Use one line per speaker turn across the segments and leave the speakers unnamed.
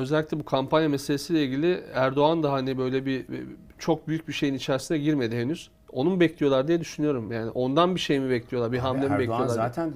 özellikle bu kampanya meselesiyle ilgili Erdoğan da hani böyle bir çok büyük bir şeyin içerisine girmedi henüz. Onu mu bekliyorlar diye düşünüyorum. Yani ondan bir şey mi bekliyorlar? Bir hamle mi
Erdoğan
bekliyorlar?
zaten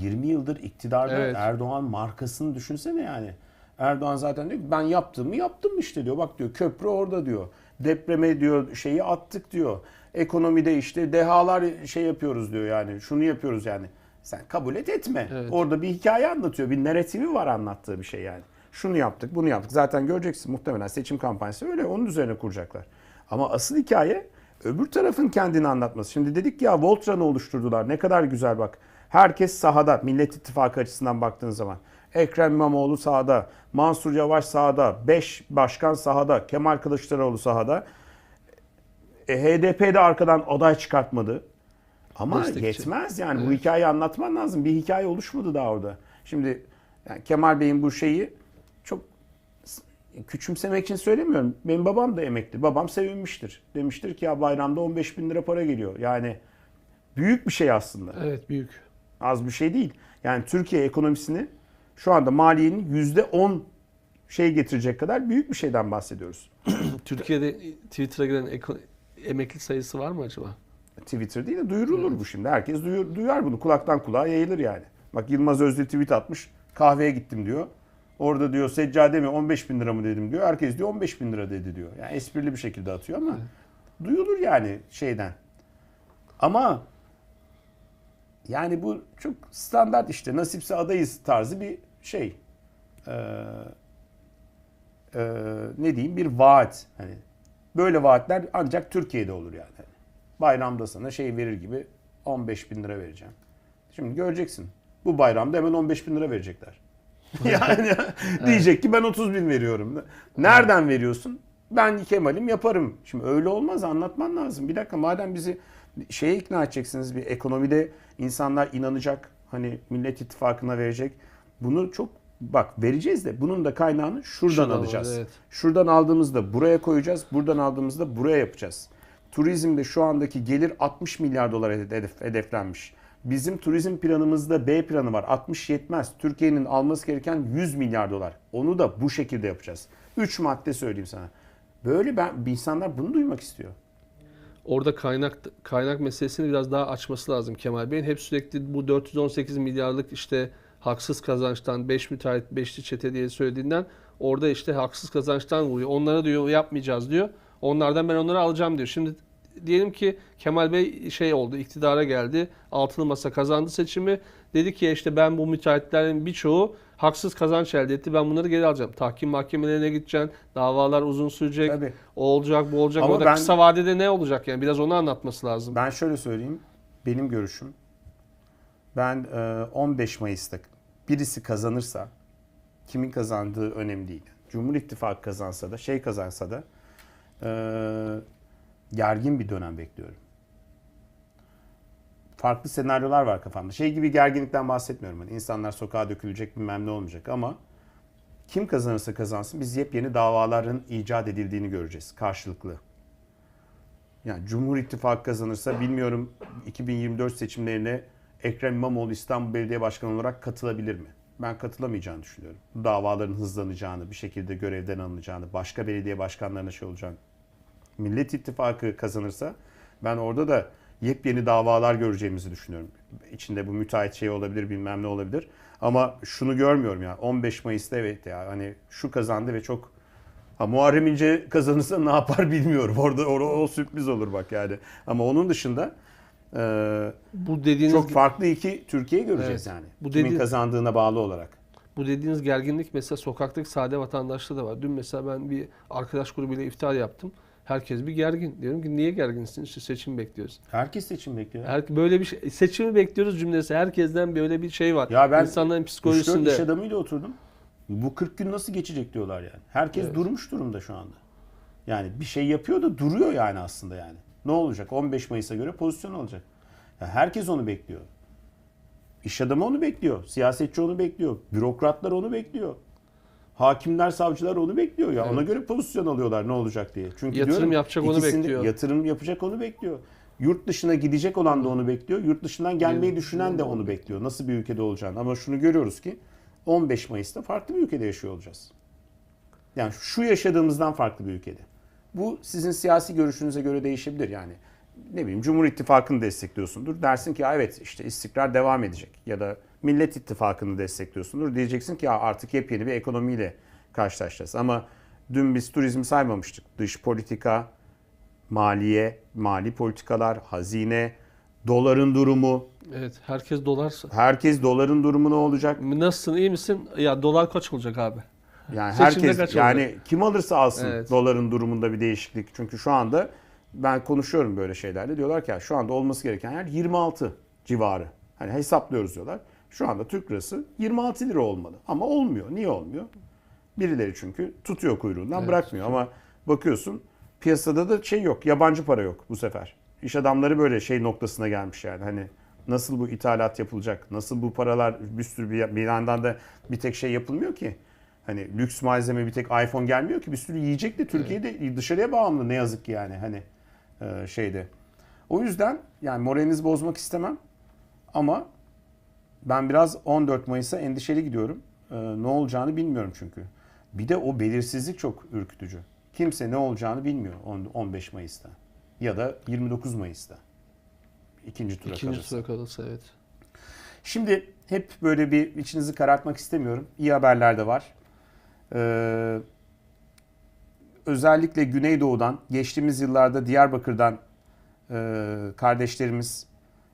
20 yıldır iktidarda
Evet.
Erdoğan markasını düşünsene yani. Erdoğan zaten diyor ki ben yaptığımı yaptım işte diyor. Bak diyor köprü orada diyor. Depreme diyor şeyi attık diyor. Ekonomide işte dehalar şey yapıyoruz diyor yani. Şunu yapıyoruz yani. Sen kabul et etme.
Evet.
Orada bir hikaye anlatıyor. Bir narratifi var anlattığı bir şey yani. Şunu yaptık, bunu yaptık. Zaten göreceksin muhtemelen seçim kampanyası öyle onun üzerine kuracaklar. Ama asıl hikaye öbür tarafın kendini anlatması. Şimdi dedik ya Voltran'ı oluşturdular. Ne kadar güzel bak. Herkes sahada. Millet İttifakı açısından baktığın zaman. Ekrem İmamoğlu sahada, Mansur Yavaş sahada, 5 başkan sahada, Kemal Kılıçdaroğlu sahada. E, HDP de arkadan aday çıkartmadı. Ama
Destekçi.
yetmez yani bu hikayeyi anlatman lazım. Bir hikaye oluşmadı daha orada. Şimdi yani Kemal Bey'in bu şeyi küçümsemek için söylemiyorum. Benim babam da emekli. Babam sevinmiştir. Demiştir ki ya bayramda 15 bin lira para geliyor. Yani büyük bir şey aslında.
Evet büyük.
Az bir şey değil. Yani Türkiye ekonomisini şu anda maliyenin %10 şey getirecek kadar büyük bir şeyden bahsediyoruz.
Türkiye'de Twitter'a giren emekli sayısı var mı acaba?
Twitter değil de duyurulur bu şimdi. Herkes duyur, duyar bunu. Kulaktan kulağa yayılır yani. Bak Yılmaz Özdil tweet atmış. Kahveye gittim diyor. Orada diyor seccade mi 15 bin lira mı dedim diyor. Herkes diyor 15 bin lira dedi diyor. Yani esprili bir şekilde atıyor ama duyulur yani şeyden. Ama yani bu çok standart işte nasipse adayız tarzı bir şey. Ee, e, ne diyeyim bir vaat. Hani böyle vaatler ancak Türkiye'de olur yani. Hani bayramda sana şey verir gibi 15 bin lira vereceğim. Şimdi göreceksin. Bu bayramda hemen 15 bin lira verecekler. yani diyecek ki ben 30 bin veriyorum. Nereden veriyorsun? Ben Kemal'im yaparım. Şimdi öyle olmaz anlatman lazım. Bir dakika madem bizi şeye ikna edeceksiniz bir ekonomide insanlar inanacak. Hani Millet İttifakı'na verecek. Bunu çok bak vereceğiz de bunun da kaynağını şuradan,
Şuradan
alacağız.
alacağız, evet.
Şuradan aldığımızda buraya koyacağız. Buradan aldığımızda buraya yapacağız. Turizmde şu andaki gelir 60 milyar dolar hedef, hedeflenmiş. Bizim turizm planımızda B planı var. 60 yetmez. Türkiye'nin alması gereken 100 milyar dolar. Onu da bu şekilde yapacağız. 3 madde söyleyeyim sana. Böyle ben insanlar bunu duymak istiyor.
Orada kaynak kaynak meselesini biraz daha açması lazım Kemal Bey'in. Hep sürekli bu 418 milyarlık işte haksız kazançtan 5 müteahhit 5'li çete diye söylediğinden orada işte haksız kazançtan vuruyor. Onlara diyor yapmayacağız diyor. Onlardan ben onları alacağım diyor. Şimdi diyelim ki Kemal Bey şey oldu iktidara geldi. Altılı masa kazandı seçimi. Dedi ki işte ben bu müteahhitlerin birçoğu haksız kazanç elde etti. Ben bunları geri alacağım. Tahkim mahkemelerine gideceksin. Davalar uzun sürecek.
Tabii.
O olacak, bu olacak.
Ama
Orada
ben-
kısa vadede ne olacak yani? Biraz onu anlatması lazım.
Ben şöyle söyleyeyim. Benim görüşüm. Ben e, 15 Mayıs'ta birisi kazanırsa kimin kazandığı önemli değil. Cumhur İttifakı kazansa da şey kazansa da e, gergin bir dönem bekliyorum. Farklı senaryolar var kafamda. Şey gibi gerginlikten bahsetmiyorum. Hani insanlar sokağa dökülecek bilmem ne olmayacak ama kim kazanırsa kazansın biz yepyeni davaların icat edildiğini göreceğiz karşılıklı. Yani Cumhur İttifakı kazanırsa bilmiyorum 2024 seçimlerine Ekrem İmamoğlu İstanbul Belediye Başkanı olarak katılabilir mi? Ben katılamayacağını düşünüyorum. Davaların hızlanacağını, bir şekilde görevden alınacağını, başka belediye başkanlarına şey olacağını. Millet İttifakı kazanırsa ben orada da yepyeni davalar göreceğimizi düşünüyorum. İçinde bu müteahhit şey olabilir, bilmem ne olabilir. Ama şunu görmüyorum ya. 15 Mayıs'ta evet ya hani şu kazandı ve çok Ha Muharrem İnce kazanırsa ne yapar bilmiyorum. Orada o, o sürpriz olur bak yani. Ama onun dışında e,
Bu dediğiniz
çok farklı iki Türkiye göreceğiz
Evet.
yani.
Bu
Kimin
dedi-
kazandığına bağlı olarak.
bu dediğiniz gerginlik mesela sokaktaki sade vatandaşta da var. Dün mesela ben bir arkadaş grubuyla iftar yaptım. Herkes bir gergin. Diyorum ki niye gerginsin? İşte seçim bekliyoruz.
Herkes seçim bekliyor.
Her, böyle bir şey, seçimi bekliyoruz cümlesi. Herkesten böyle bir şey var.
Ya ben
İnsanların
3-4
psikolojisinde.
iş adamıyla oturdum. Bu 40 gün nasıl geçecek diyorlar yani. Herkes
Evet.
durmuş durumda şu anda. Yani bir şey yapıyor da duruyor yani aslında yani. Ne olacak? 15 Mayıs'a göre pozisyon alacak. Ya herkes onu bekliyor. İş adamı onu bekliyor. Siyasetçi onu bekliyor. Bürokratlar onu bekliyor. Hakimler, savcılar onu bekliyor ya. Ona
Evet.
göre pozisyon alıyorlar ne olacak diye. Çünkü
Yatırım
diyorum,
yapacak onu
ikisinde-
bekliyor.
Yatırım yapacak onu bekliyor. Yurt dışına gidecek olan da onu bekliyor. Yurt dışından gelmeyi düşünen de onu bekliyor. Nasıl bir ülkede olacağını. Ama şunu görüyoruz ki 15 Mayıs'ta farklı bir ülkede yaşıyor olacağız. Yani şu yaşadığımızdan farklı bir ülkede. Bu sizin siyasi görüşünüze göre değişebilir yani. Ne bileyim Cumhur İttifakı'nı destekliyorsundur. Dersin ki "Ya evet işte istikrar devam edecek. Ya da Millet İttifakı'nı destekliyorsundur. Diyeceksin ki ya artık yepyeni bir ekonomiyle karşılaşacağız. Ama dün biz turizmi saymamıştık. Dış politika, maliye, mali politikalar, hazine, doların durumu.
Evet herkes dolar.
Herkes doların durumu ne olacak?
Nasılsın iyi misin? Ya dolar kaç olacak abi?
Yani
Seçimde
herkes yani
olacak?
kim alırsa alsın
Evet.
doların durumunda bir değişiklik. Çünkü şu anda ben konuşuyorum böyle şeylerle diyorlar ki ya şu anda olması gereken yer 26 civarı. Hani hesaplıyoruz diyorlar. Şu anda Türk lirası 26 lira olmalı. Ama olmuyor. Niye olmuyor? Birileri çünkü tutuyor kuyruğundan
Evet,
bırakmıyor ama bakıyorsun piyasada da şey yok. Yabancı para yok bu sefer. İş adamları böyle şey noktasına gelmiş yani. Hani nasıl bu ithalat yapılacak? Nasıl bu paralar bir sürü bir, bir yandan da bir tek şey yapılmıyor ki. Hani lüks malzeme bir tek iPhone gelmiyor ki bir sürü yiyecek de Türkiye'de dışarıya bağımlı ne yazık ki yani hani e, şeyde. O yüzden yani moralinizi bozmak istemem ama ben biraz 14 Mayıs'a endişeli gidiyorum. E, ne olacağını bilmiyorum çünkü. Bir de o belirsizlik çok ürkütücü. Kimse ne olacağını bilmiyor on- 15 Mayıs'ta ya da 29 Mayıs'ta. İkinci tura
İkinci
kalırsa.
tura kalırsa evet.
Şimdi hep böyle bir içinizi karartmak istemiyorum. İyi haberler de var. Ee, özellikle Güneydoğu'dan, geçtiğimiz yıllarda Diyarbakır'dan e, kardeşlerimiz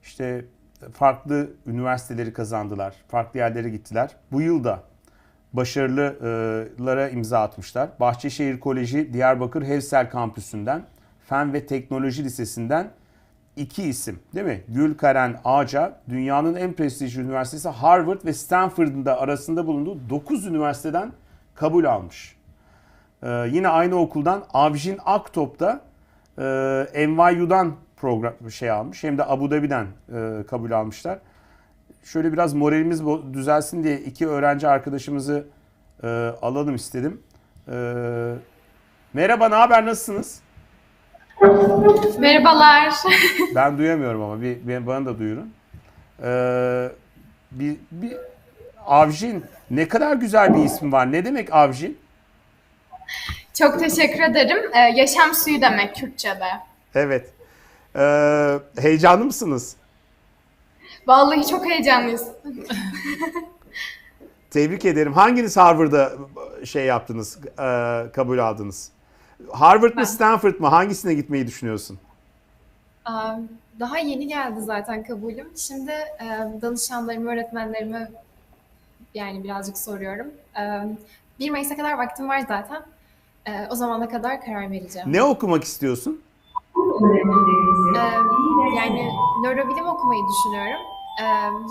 işte farklı üniversiteleri kazandılar, farklı yerlere gittiler. Bu yılda başarılılara imza atmışlar. Bahçeşehir Koleji Diyarbakır Hevsel Kampüsü'nden, Fen ve Teknoloji Lisesi'nden iki isim değil mi? Gülkaren Ağca dünyanın en prestijli üniversitesi Harvard ve Stanford'ın da arasında bulunduğu 9 üniversiteden kabul almış. Ee, yine aynı okuldan Avjin Aktop da e, NYU'dan program şey almış. Hem de Abu Dhabi'den e, kabul almışlar. Şöyle biraz moralimiz düzelsin diye iki öğrenci arkadaşımızı e, alalım istedim. E, merhaba, ne haber, nasılsınız?
Merhabalar.
Ben duyamıyorum ama bir, bir bana da duyurun. Ee, bir, bir Avjin ne kadar güzel bir ismi var. Ne demek Avjin?
Çok teşekkür ederim. Ee, yaşam suyu demek Kürtçe'de.
Evet. Ee, heyecanlı mısınız?
Vallahi çok heyecanlıyız.
Tebrik ederim. Hanginiz Harvard'da şey yaptınız, e, kabul aldınız? Harvard mı
Ben.
Stanford mı? Hangisine gitmeyi düşünüyorsun?
Aa, Daha yeni geldi zaten kabulüm. Şimdi e, danışanlarımı, öğretmenlerime yani birazcık soruyorum. E, 1 Mayıs'a kadar vaktim var zaten. E, O zamana kadar karar vereceğim.
Ne okumak istiyorsun?
E, Yani nörobilim okumayı düşünüyorum. E,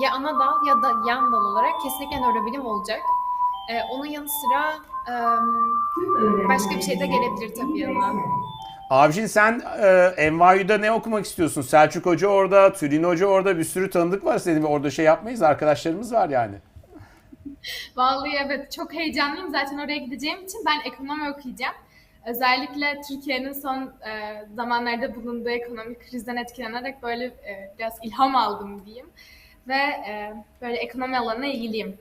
Ya ana dal ya da yan dal olarak kesinlikle nörobilim olacak. E, Onun yanı sıra e, başka bir şey de gelebilir tabii yanına.
Avjin sen e, NYU'da ne okumak istiyorsun? Selçuk Hoca orada, Tülin Hoca orada bir sürü tanıdık var senin. Orada şey yapmayız, arkadaşlarımız var yani.
Vallahi evet çok heyecanlıyım. Zaten oraya gideceğim için ben ekonomi okuyacağım. Özellikle Türkiye'nin son e, zamanlarda bulunduğu ekonomik krizden etkilenerek böyle e, biraz ilham aldım diyeyim. Ve e, böyle ekonomi alanına ilgiliyim.